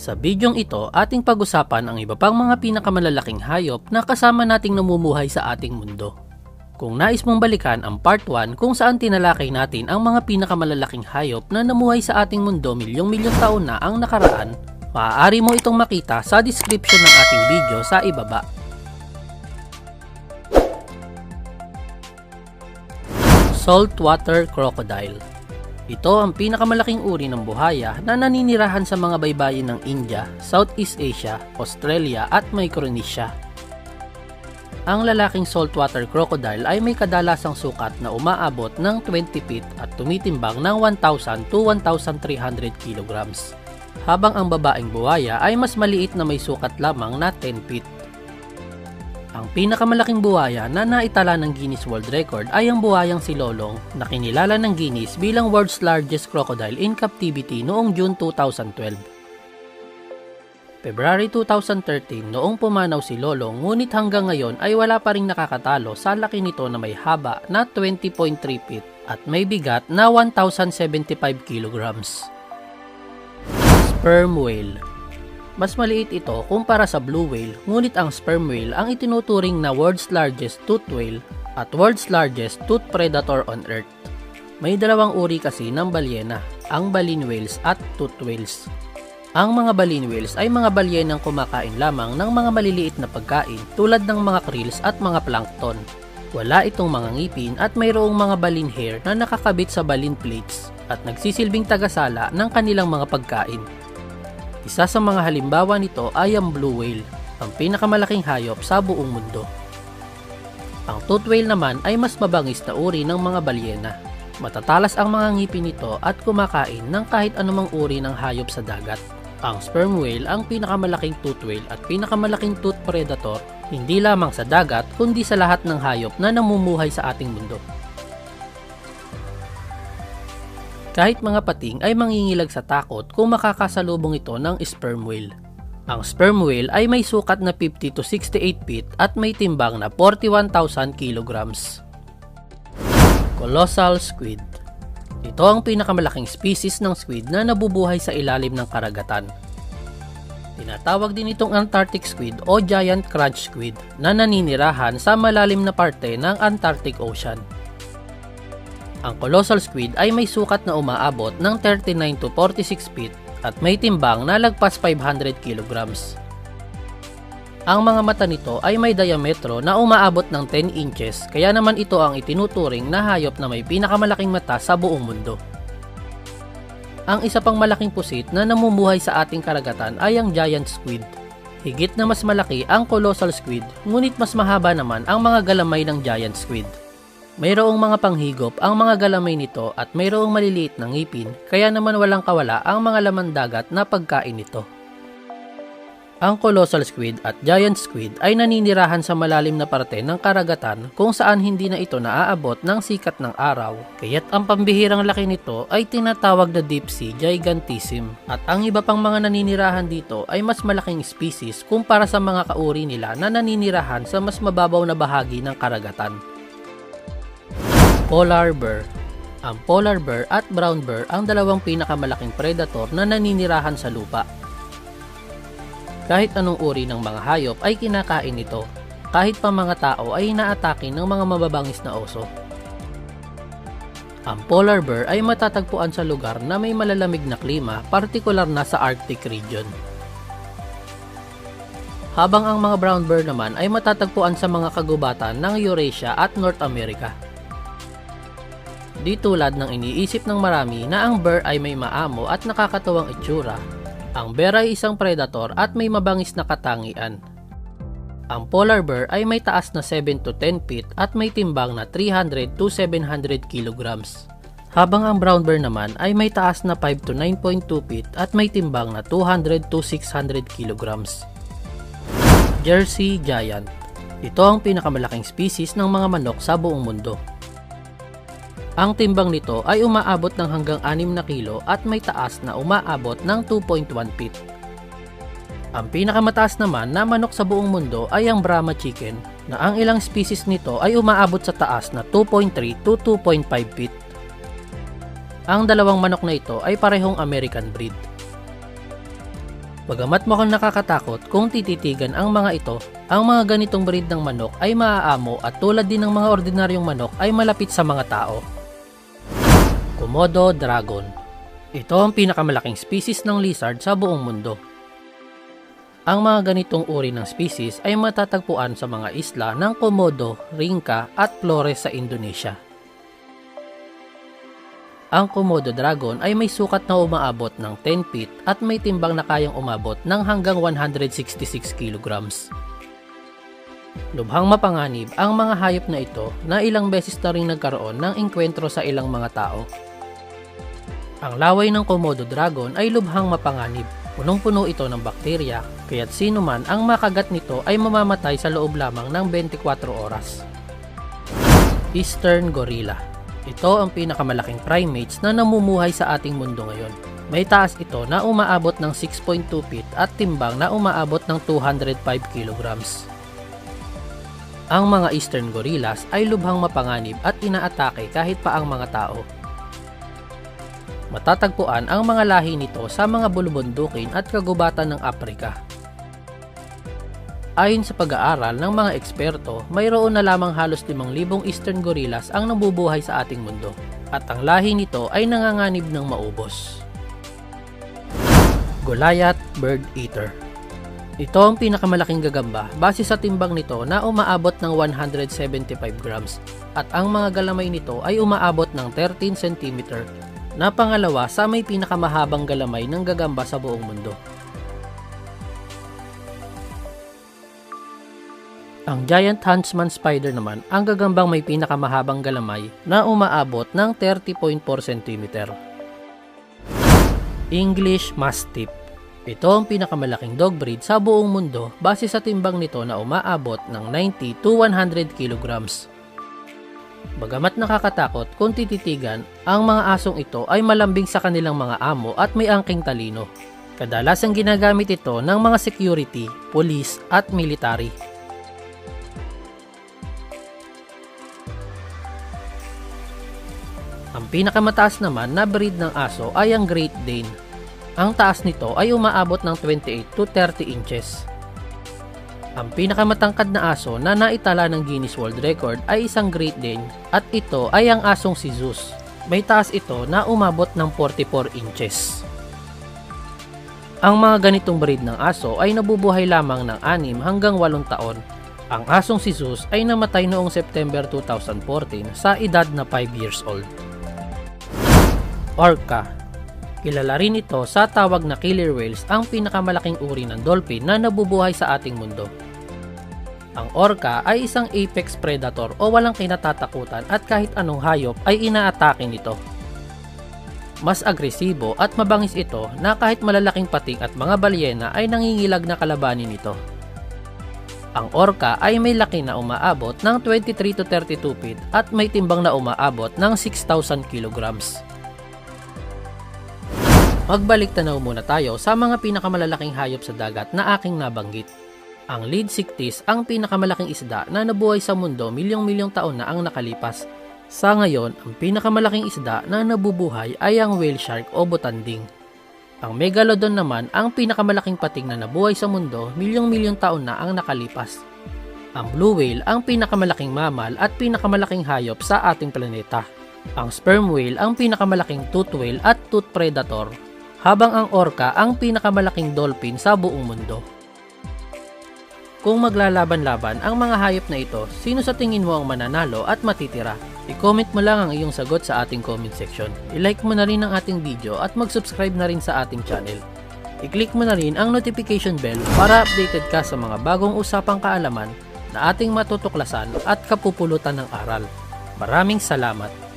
Sa bidyong ito, ating pag-usapan ang iba pang mga pinakamalalaking hayop na kasama nating namumuhay sa ating mundo. Kung nais mong balikan ang part 1 kung saan tinalakay natin ang mga pinakamalalaking hayop na namuhay sa ating mundo milyong-milyong taon na ang nakaraan, maaari mo itong makita sa description ng ating video sa ibaba. Saltwater Crocodile ito ang pinakamalaking uri ng buhaya na naninirahan sa mga baybayin ng India, Southeast Asia, Australia at Micronesia. Ang lalaking saltwater crocodile ay may kadalasang sukat na umaabot ng 20 feet at tumitimbang ng 1,000 to 1,300 kilograms. Habang ang babaeng buhaya ay mas maliit na may sukat lamang na 10 feet. Ang pinakamalaking buhaya na naitala ng Guinness World Record ay ang buhayang si Lolong na kinilala ng Guinness bilang world's largest crocodile in captivity noong June 2012. February 2013 noong pumanaw si Lolong ngunit hanggang ngayon ay wala pa ring nakakatalo sa laki nito na may haba na 20.3 feet at may bigat na 1,075 kilograms. Sperm whale mas maliit ito kumpara sa blue whale, ngunit ang sperm whale ang itinuturing na world's largest tooth whale at world's largest tooth predator on Earth. May dalawang uri kasi ng balyena, ang baleen whales at tooth whales. Ang mga baleen whales ay mga balyenang kumakain lamang ng mga maliliit na pagkain tulad ng mga krills at mga plankton. Wala itong mga ngipin at mayroong mga baleen hair na nakakabit sa baleen plates at nagsisilbing tagasala ng kanilang mga pagkain. Isa sa mga halimbawa nito ay ang blue whale, ang pinakamalaking hayop sa buong mundo. Ang tooth whale naman ay mas mabangis na uri ng mga balyena. Matatalas ang mga ngipin nito at kumakain ng kahit anumang uri ng hayop sa dagat. Ang sperm whale ang pinakamalaking tooth whale at pinakamalaking tooth predator hindi lamang sa dagat kundi sa lahat ng hayop na namumuhay sa ating mundo. Kahit mga pating ay mangingilag sa takot kung makakasalubong ito ng sperm whale. Ang sperm whale ay may sukat na 50 to 68 feet at may timbang na 41,000 kilograms. Colossal Squid Ito ang pinakamalaking species ng squid na nabubuhay sa ilalim ng karagatan. Tinatawag din itong Antarctic squid o giant crunch squid na naninirahan sa malalim na parte ng Antarctic Ocean. Ang colossal squid ay may sukat na umaabot ng 39 to 46 feet at may timbang na lagpas 500 kilograms. Ang mga mata nito ay may diametro na umaabot ng 10 inches kaya naman ito ang itinuturing na hayop na may pinakamalaking mata sa buong mundo. Ang isa pang malaking pusit na namumuhay sa ating karagatan ay ang giant squid. Higit na mas malaki ang colossal squid, ngunit mas mahaba naman ang mga galamay ng giant squid. Mayroong mga panghigop ang mga galamay nito at mayroong maliliit na ngipin kaya naman walang kawala ang mga laman dagat na pagkain nito. Ang colossal squid at giant squid ay naninirahan sa malalim na parte ng karagatan kung saan hindi na ito naaabot ng sikat ng araw. Kaya't ang pambihirang laki nito ay tinatawag na deep sea gigantism. At ang iba pang mga naninirahan dito ay mas malaking species kumpara sa mga kauri nila na naninirahan sa mas mababaw na bahagi ng karagatan. Polar Bear Ang polar bear at brown bear ang dalawang pinakamalaking predator na naninirahan sa lupa. Kahit anong uri ng mga hayop ay kinakain ito, kahit pa mga tao ay inaatake ng mga mababangis na oso. Ang polar bear ay matatagpuan sa lugar na may malalamig na klima, partikular na sa Arctic region. Habang ang mga brown bear naman ay matatagpuan sa mga kagubatan ng Eurasia at North America. Di tulad ng iniisip ng marami na ang bear ay may maamo at nakakatuwang itsura. Ang bear ay isang predator at may mabangis na katangian. Ang polar bear ay may taas na 7 to 10 feet at may timbang na 300 to 700 kilograms. Habang ang brown bear naman ay may taas na 5 to 9.2 feet at may timbang na 200 to 600 kilograms. Jersey Giant Ito ang pinakamalaking species ng mga manok sa buong mundo. Ang timbang nito ay umaabot ng hanggang 6 na kilo at may taas na umaabot ng 2.1 feet. Ang pinakamataas naman na manok sa buong mundo ay ang Brahma chicken na ang ilang species nito ay umaabot sa taas na 2.3 to 2.5 feet. Ang dalawang manok na ito ay parehong American breed. Bagamat mukhang nakakatakot kung tititigan ang mga ito, ang mga ganitong breed ng manok ay maaamo at tulad din ng mga ordinaryong manok ay malapit sa mga tao. Komodo Dragon Ito ang pinakamalaking species ng lizard sa buong mundo. Ang mga ganitong uri ng species ay matatagpuan sa mga isla ng Komodo, Rinca at Flores sa Indonesia. Ang Komodo Dragon ay may sukat na umaabot ng 10 feet at may timbang na kayang umabot ng hanggang 166 kilograms. Lubhang mapanganib ang mga hayop na ito na ilang beses na rin nagkaroon ng engkwentro sa ilang mga tao. Ang laway ng Komodo Dragon ay lubhang mapanganib. Punong-puno ito ng bakterya, kaya't sino man ang makagat nito ay mamamatay sa loob lamang ng 24 oras. Eastern Gorilla ito ang pinakamalaking primates na namumuhay sa ating mundo ngayon. May taas ito na umaabot ng 6.2 feet at timbang na umaabot ng 205 kilograms. Ang mga eastern gorillas ay lubhang mapanganib at inaatake kahit pa ang mga tao. Matatagpuan ang mga lahi nito sa mga bulubundukin at kagubatan ng Afrika. Ayon sa pag-aaral ng mga eksperto, mayroon na lamang halos 5,000 eastern gorillas ang nabubuhay sa ating mundo at ang lahi nito ay nanganganib ng maubos. Goliath Bird Eater Ito ang pinakamalaking gagamba base sa timbang nito na umaabot ng 175 grams at ang mga galamay nito ay umaabot ng 13 cm na pangalawa sa may pinakamahabang galamay ng gagamba sa buong mundo. Ang giant huntsman spider naman ang gagambang may pinakamahabang galamay na umaabot ng 30.4 cm. English Mastiff Ito ang pinakamalaking dog breed sa buong mundo base sa timbang nito na umaabot ng 90 to 100 kilograms. Bagamat nakakatakot kung tititigan, ang mga asong ito ay malambing sa kanilang mga amo at may angking talino. Kadalasang ginagamit ito ng mga security, police at military. Ang pinakamataas naman na breed ng aso ay ang Great Dane. Ang taas nito ay umaabot ng 28 to 30 inches. Ang pinakamatangkad na aso na naitala ng Guinness World Record ay isang Great Dane at ito ay ang asong si Zeus. May taas ito na umabot ng 44 inches. Ang mga ganitong breed ng aso ay nabubuhay lamang ng 6 hanggang 8 taon. Ang asong si Zeus ay namatay noong September 2014 sa edad na 5 years old. Orca. Kilala rin ito sa tawag na killer whales ang pinakamalaking uri ng dolphin na nabubuhay sa ating mundo. Ang orca ay isang apex predator o walang kinatatakutan at kahit anong hayop ay inaatake nito. Mas agresibo at mabangis ito na kahit malalaking pating at mga balyena ay nangingilag na kalabanin nito. Ang orca ay may laki na umaabot ng 23 to 32 feet at may timbang na umaabot ng 6,000 kilograms. Magbalik tanaw muna tayo sa mga pinakamalalaking hayop sa dagat na aking nabanggit. Ang lead siktis ang pinakamalaking isda na nabuhay sa mundo milyong-milyong taon na ang nakalipas. Sa ngayon, ang pinakamalaking isda na nabubuhay ay ang whale shark o butanding. Ang megalodon naman ang pinakamalaking pating na nabuhay sa mundo milyong-milyong taon na ang nakalipas. Ang blue whale ang pinakamalaking mamal at pinakamalaking hayop sa ating planeta. Ang sperm whale ang pinakamalaking tooth whale at tooth predator habang ang orca ang pinakamalaking dolphin sa buong mundo. Kung maglalaban-laban ang mga hayop na ito, sino sa tingin mo ang mananalo at matitira? I-comment mo lang ang iyong sagot sa ating comment section. I-like mo na rin ang ating video at mag-subscribe na rin sa ating channel. I-click mo na rin ang notification bell para updated ka sa mga bagong usapang kaalaman na ating matutuklasan at kapupulutan ng aral. Maraming salamat!